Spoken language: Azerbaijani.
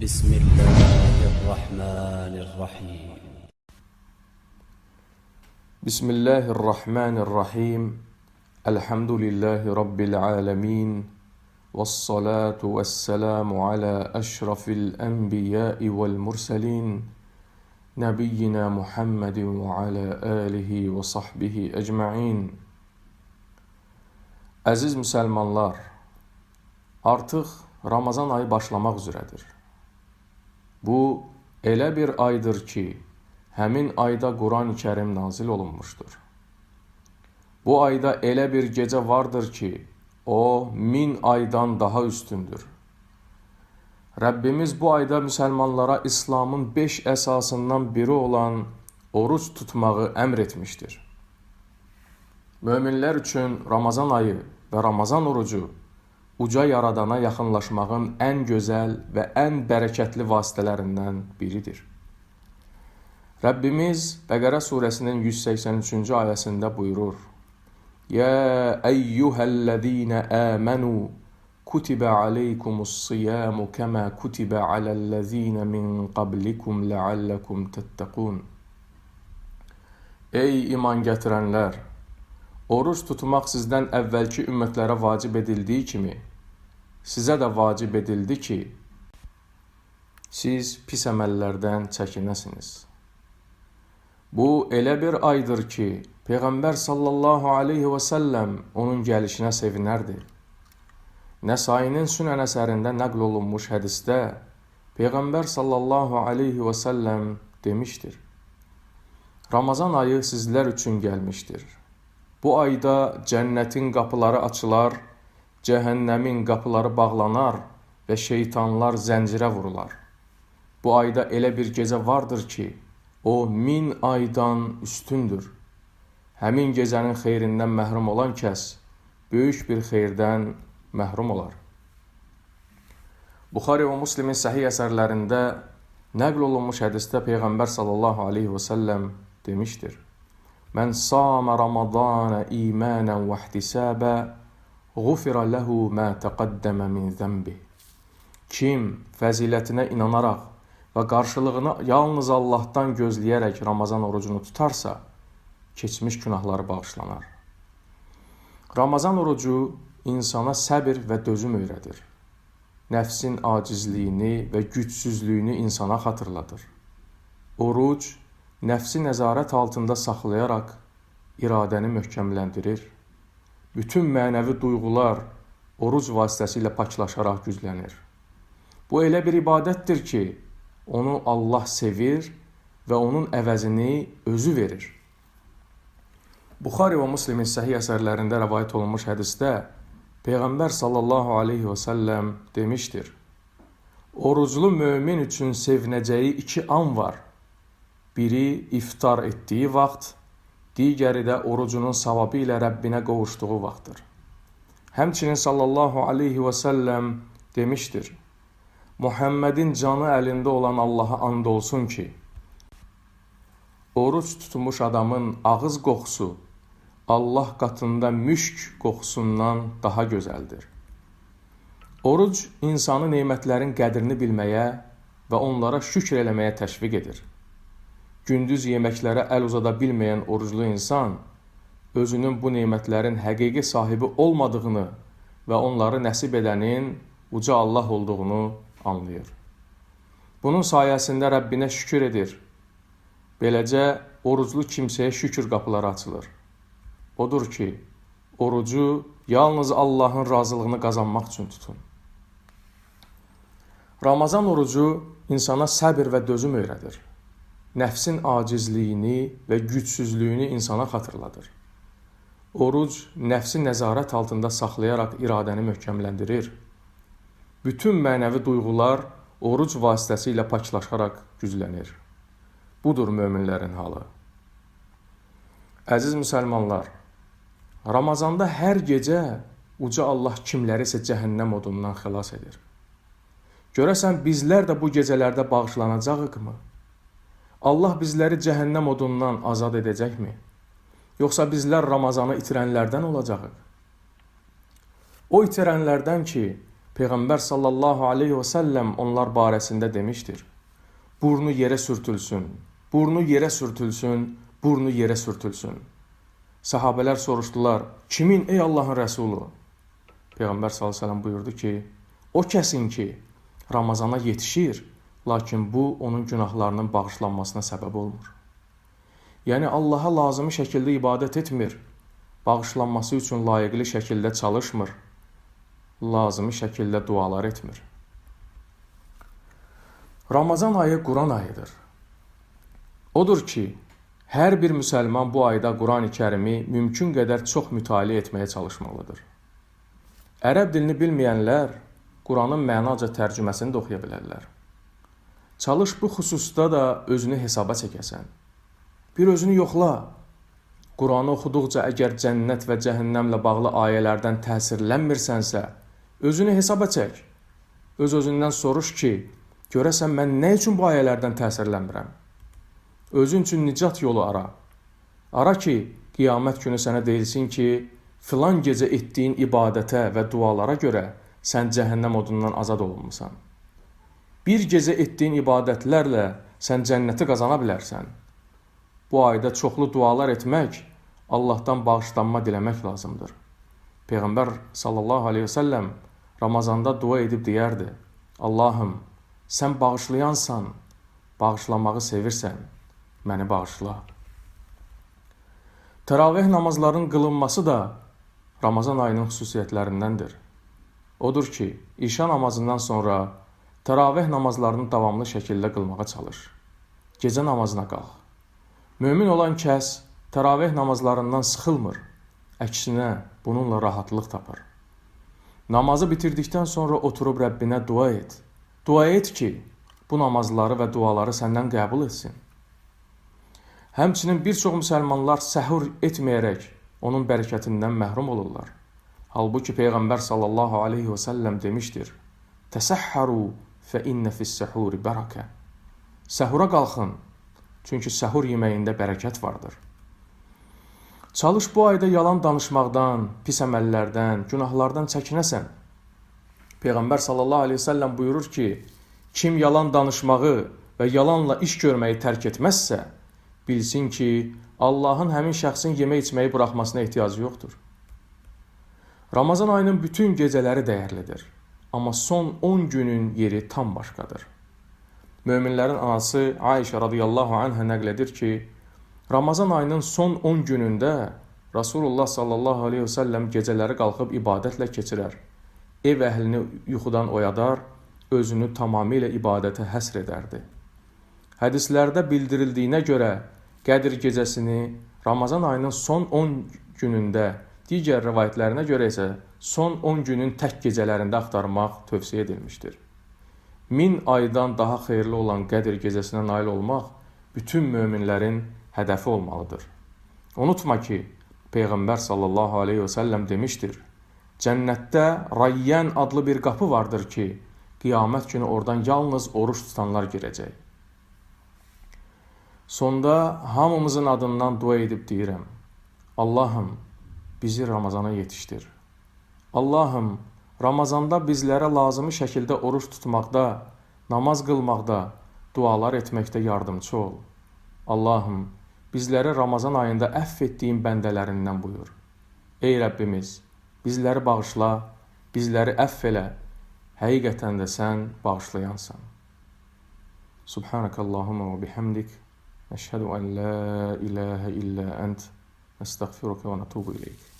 بسم الله الرحمن الرحيم بسم الله الرحمن الرحيم الحمد لله رب العالمين والصلاة والسلام على أشرف الأنبياء والمرسلين نبينا محمد وعلى آله وصحبه أجمعين Əziz müsəlmanlar, artıq Ramazan ayı başlamaq üzrədir. Bu elə bir aydır ki, həmin ayda Quran-ı Kərim nazil olunmuşdur. Bu ayda elə bir gecə vardır ki, o min aydan daha üstündür. Rəbbimiz bu ayda müsəlmanlara İslamın beş əsasından biri olan oruç tutmağı əmr etmişdir. Möminlər üçün Ramazan ayı və Ramazan orucu uca yaradana yaxınlaşmağın ən gözəl və ən bərəkətli vasitələrindən biridir. Rəbbimiz Bəqərə surəsinin 183-cü ayəsində buyurur: "Ya eyyuhellezine amenu kutiba aleykumus-siyamu kema kutiba alellezine min qablikum la'allakum tettaqun." Ey iman gətirənlər, Oruç tutmaq sizdən əvvəlki ümmətlərə vacib edildiyi kimi, sizə də vacib edildi ki, siz pis əməllərdən çəkinəsiniz. Bu elə bir aydır ki, Peyğəmbər sallallahu aleyhi və səlləm onun gəlişinə sevinərdi. Nəsainin Sünən əsərində nəql olunmuş hədisdə Peyğəmbər sallallahu aleyhi və səlləm demişdir: Ramazan ayı sizlər üçün gəlmişdir. Bu ayda cənnətin qapıları açılar, cəhənnəmin qapıları bağlanar və şeytanlar zəncirə vurular. Bu ayda elə bir gecə vardır ki, o min aydan üstündür. Həmin gecənin xeyrindən məhrum olan kəs böyük bir xeyirdən məhrum olar. Buxari və Müslimin səhih əsərlərində nəql olunmuş hədisdə Peyğəmbər sallallahu aleyhi və səlləm demişdir. Sama Ramazana imanan və ihtisaba ğufira lahu ma taqaddama min zənbi. Kim fəzilətinə inanaraq və qarşılığını yalnız Allahdan gözləyərək Ramazan orucunu tutarsa, keçmiş günahları bağışlanar. Ramazan orucu insana səbir və dözüm öyrədir. Nəfsin acizliyini və gücsüzlüyünü insana xatırladır. Oruc nəfsi nəzarət altında saxlayaraq iradəni möhkəmləndirir. Bütün mənəvi duyğular oruc vasitəsilə paklaşaraq güclənir. Bu elə bir ibadətdir ki, onu Allah sevir və onun əvəzini özü verir. Buxari və Müslimin səhih əsərlərində rəvayət olunmuş hədisdə Peyğəmbər sallallahu aleyhi və səlləm demişdir: Oruclu mömin üçün sevinəcəyi iki an var. Biri iftar etdiyi vaxt, digəri də orucunun savabı ilə Rəbbinə qovuşduğu vaxtdır. Həmçinin sallallahu aleyhi və səlləm demişdir: Muhammedin canı əlində olan Allaha and olsun ki, oruc tutmuş adamın ağız qoxusu Allah qatında müşk qoxusundan daha gözəldir. Oruc insanı nemətlərin qədrini bilməyə və onlara şükr eləməyə təşviq edir. Gündüz yeməklərə əl uzada bilməyən oruclu insan özünün bu nemətlərin həqiqi sahibi olmadığını və onları nəsib edənin uca Allah olduğunu anlayır. Bunun sayəsində Rəbbinə şükür edir. Beləcə oruclu kimsəyə şükür qapıları açılır. Odur ki, orucu yalnız Allahın razılığını qazanmaq üçün tutun. Ramazan orucu insana səbir və dözüm öyrədir. Nəfsin acizliyini və gücsüzlüyünü insana xatırladır. Oruc nəfsi nəzarət altında saxlayaraq iradəni möhkəmləndirir. Bütün mənəvi duyğular oruc vasitəsilə paklaşaraq güclənir. Budur möminlərin halı. Əziz müsəlmanlar, Ramazanda hər gecə uca Allah kimləri isə cəhənnəm odundan xilas edir. Görəsən bizlər də bu gecələrdə bağışlanacağıqmı? Allah bizləri cəhənnəm odundan azad edəcəkmi? Yoxsa bizlər Ramazanı itirənlərdən olacağıq? O itirənlərdən ki, Peyğəmbər sallallahu aleyhi və səlləm onlar barəsində demişdir. Burnu yerə sürtülsün, burnu yerə sürtülsün, burnu yerə sürtülsün. Sahabələr soruşdular, kimin ey Allahın rəsulu? Peyğəmbər sallallahu aleyhi və səlləm buyurdu ki, o kəsin ki, Ramazana yetişir, lakin bu onun günahlarının bağışlanmasına səbəb olmur. Yəni Allaha lazımi şəkildə ibadət etmir, bağışlanması üçün layiqli şəkildə çalışmır, lazımi şəkildə dualar etmir. Ramazan ayı Quran ayıdır. Odur ki, hər bir müsəlman bu ayda Qurani Kərimi mümkün qədər çox mütaliə etməyə çalışmalıdır. Ərəb dilini bilməyənlər Quranın mənaca tərcüməsini də oxuya bilərlər. Çalış bu xüsusda da özünü hesaba çəkəsən. Bir özünü yoxla. Quranı oxuduqca əgər cənnət və cəhənnəmlə bağlı ayələrdən təsirlənmirsənsə, özünü hesaba çək. Öz-özündən soruş ki, görəsən mən nə üçün bu ayələrdən təsirlənmirəm? Özün üçün nicat yolu ara. Ara ki, qiyamət günü sənə deyilsin ki, filan gecə etdiyin ibadətə və dualara görə sən cəhənnəm odundan azad olunmusan. Bir gecə etdiyin ibadətlərlə sən cənnəti qazana bilərsən. Bu ayda çoxlu dualar etmək, Allahdan bağışlanma diləmək lazımdır. Peyğəmbər sallallahu əleyhi və səlləm Ramazanda dua edib deyərdi: Allahım, sən bağışlayansan, bağışlamağı sevirsən, məni bağışla. Təravih namazlarının qılınması da Ramazan ayının xüsusiyyətlərindəndir. Odur ki, işa namazından sonra təravih namazlarını davamlı şəkildə qılmağa çalış. Gecə namazına qalx. Mömin olan kəs təravih namazlarından sıxılmır. Əksinə, bununla rahatlıq tapır. Namazı bitirdikdən sonra oturub Rəbbinə dua et. Dua et ki, bu namazları və duaları səndən qəbul etsin. Həmçinin bir çox müsəlmanlar səhur etməyərək onun bərəkətindən məhrum olurlar. Halbuki Peyğəmbər sallallahu aleyhi və səlləm demişdir: "Təsəhharu fə innə fis-səhuri bərəkə." Səhura qalxın, çünki səhur yeməyində bərəkət vardır. Çalış bu ayda yalan danışmaqdan, pis əməllərdən, günahlardan çəkinəsən. Peyğəmbər sallallahu əleyhi buyurur ki, kim yalan danışmağı və yalanla iş görməyi tərk etməzsə, bilsin ki, Allahın həmin şəxsin yemək içməyi buraxmasına ehtiyacı yoxdur. Ramazan ayının bütün gecələri dəyərlidir, amma son 10 günün yeri tam başqadır. Möminlərin anası Ayşə radiyallahu anhə nəql edir ki, Ramazan ayının son 10 günündə Rasulullah sallallahu aleyhi və səlləm gecələri qalxıb ibadətlə keçirər. Ev əhlini yuxudan oyadar, özünü tamamilə ibadətə həsr edərdi. Hədislərdə bildirildiyinə görə Qədir gecəsini Ramazan ayının son 10 günündə, digər rivayətlərinə görə isə son 10 günün tək gecələrində axtarmaq tövsiyə edilmişdir. 1000 aydan daha xeyirli olan Qədir gecəsinə nail olmaq bütün möminlərin hədəfi olmalıdır. Unutma ki, Peyğəmbər sallallahu aleyhi və səlləm demişdir: Cənnətdə Rayyan adlı bir qapı vardır ki, qiyamət günü oradan yalnız oruç tutanlar girəcək. Sonda hamımızın adından dua edib deyirəm: Allahım, bizi Ramazana yetişdir. Allahım, Ramazanda bizlərə lazımi şəkildə oruç tutmaqda, namaz qılmaqda, dualar etməkdə yardımçı ol. Allahım, bizləri Ramazan ayında əff etdiyin bəndələrindən buyur. Ey Rəbbimiz, bizləri bağışla, bizləri əff elə. Həqiqətən də sən bağışlayansan. Subhanakallahumma və bihamdik. Əşhədu an la ilaha illa ent. نستغفرك ونتوب إليك.